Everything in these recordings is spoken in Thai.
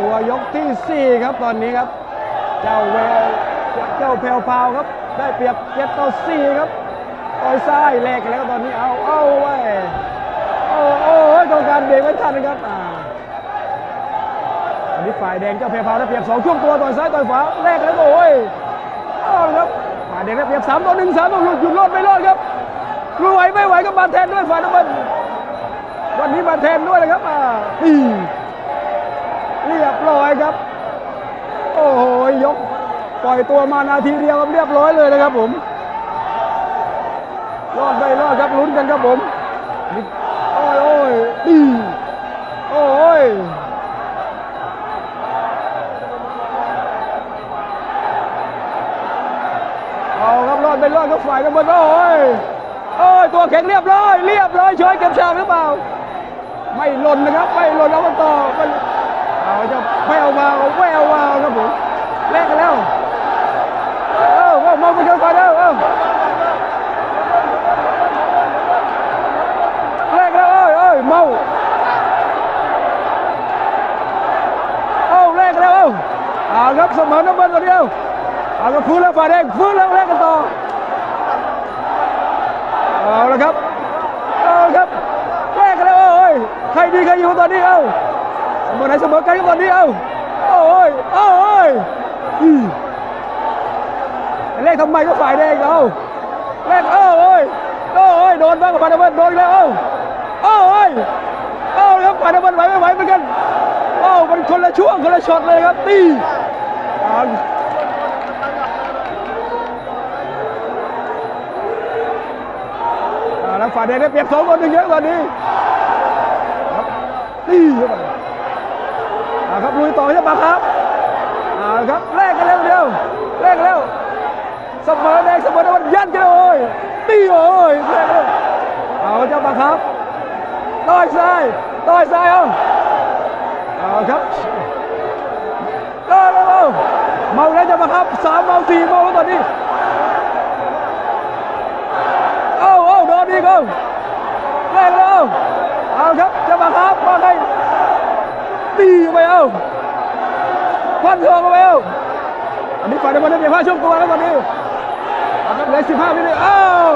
ตัวยกที่ 4 ครับตอนนี้ครับ เจ้าเวลเจ้าแพรวพาวครับ ได้เปรียบเจ็ดต่อสี่ครับต่อยซ้ายแลกแล้วตอนนี้เอาเอาไว้โอ้โอ้กรรมการเบรกไว้ทันนะครับอ่าอันนี้ฝ่ายแดงเจ้าแพรวพาวได้เปรียบสองช่วงตัวต่อยซ้ายต่อยขวาแลกแล้วโอ้ยเอาครับฝ่ายแดงได้เปรียบสามต่อหนึ่งสามต่อหนึ่งหยุดรอดไม่รอดครับรู้ไหวไม่ไหวก็มาแทนด้วยฝ่ายน้ำเงินวันนี้มาแทนด้วยนะครับอ่านี่ เรียบร้อยครับ โอ้โหยกปล่อยตัวมานาทีเดียวครับเรียบร้อยเลยนะครับผมรอดไม่รอดครับลุ้นกันครับผมโอ้ยโอ้ยดีโอ้ยเอาครับรอดไม่รอดก็ฝ่ายกันหมดโอ้ยโอ้ยตัวแข็งเรียบร้อย เรียบร้อยช่วยเก็บฉากหรือเปล่า ไม่หล่นนะครับ ไม่หล่นเอามาต่อ เอาจะแววมาแววมาครับผมแลกกันแล้วเออว่ามองไปเจอก่อนเออเออแลกแล้วเอ้ยเอ้ยเมาเอาแลกแล้วเอาเอาครับเสมอน้ำเงินตัวเดียวเอาก็ฟื้นแล้วฝ่ายแดงฟื้นแล้วแลกกันต่อเอาละครับเอาครับแลกกันแล้วเอ้ยใครดีใครอยู่ตอนนี้เอ้า เสมอไหนเสมอกันครับอนนี้เอ้าโอ้ยโอ้ยอืมเลขทำไมก็ฝ่ายแดงเอาเลขเอ้าเอ้ยเอ้าเอ้ยโดนบ้างกับฝ่าน้ำเงินโดนแล้วเอ้าเอ้าเอ้ยเอ้าครับฝ่าน้ำเงินไหวไม่ไหวเหมือนกันเอ้ามันคนละช่วงคนละช็อตเลยครับตีอาอ่าแล้วฝ่ายแดงได้เปรียบสองคนหนึ่งเยอะกว่านี้ครับตีเข้าไปาครับลุยต่อใช่ปะครับอ่าครับแลกกันเร็วเดียวแลกแล้วเสมอแดงเสมอตะวันยันกันเลยตีโอ้ยแรงเลยเอาเจ้าบังคับต่อยซ้ายต่อยซ้ายเอาเอาครับเออเร็วเมาแล้วเจ้าบังคับสามเมาสี่เมาแล้วตอนนี้เอาเอาโดนอีกเอาแรงแล้วเอาครับเจ้าบังคับว่า ไงไปเอาฟันทองเข้าไปเอาอันนี้ฝ่ายน้ำมันได้เปรียบห้าช่วงตัวแล้วตอนนี้เอาครับเหลือ15วินาทีเอ้าว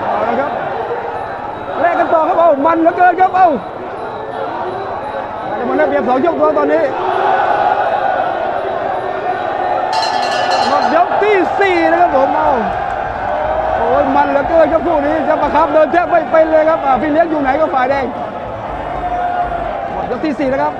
เอาละครับแลกกันต่อครับเอามันเหลือเกินครับเอาแต่มันได้เปรียบสองยกตัวตอนนี้หมดยกที่สี่นะครับผมเอาโอ้ย มันเหลือเกินครับคู่นี้จะประคับเดินแทบไม่เป็นเลยครับอ่าพี่เลี้ยงอยู่ไหนก็ฝ่ายแดงหมดยกที่สี่นะครับ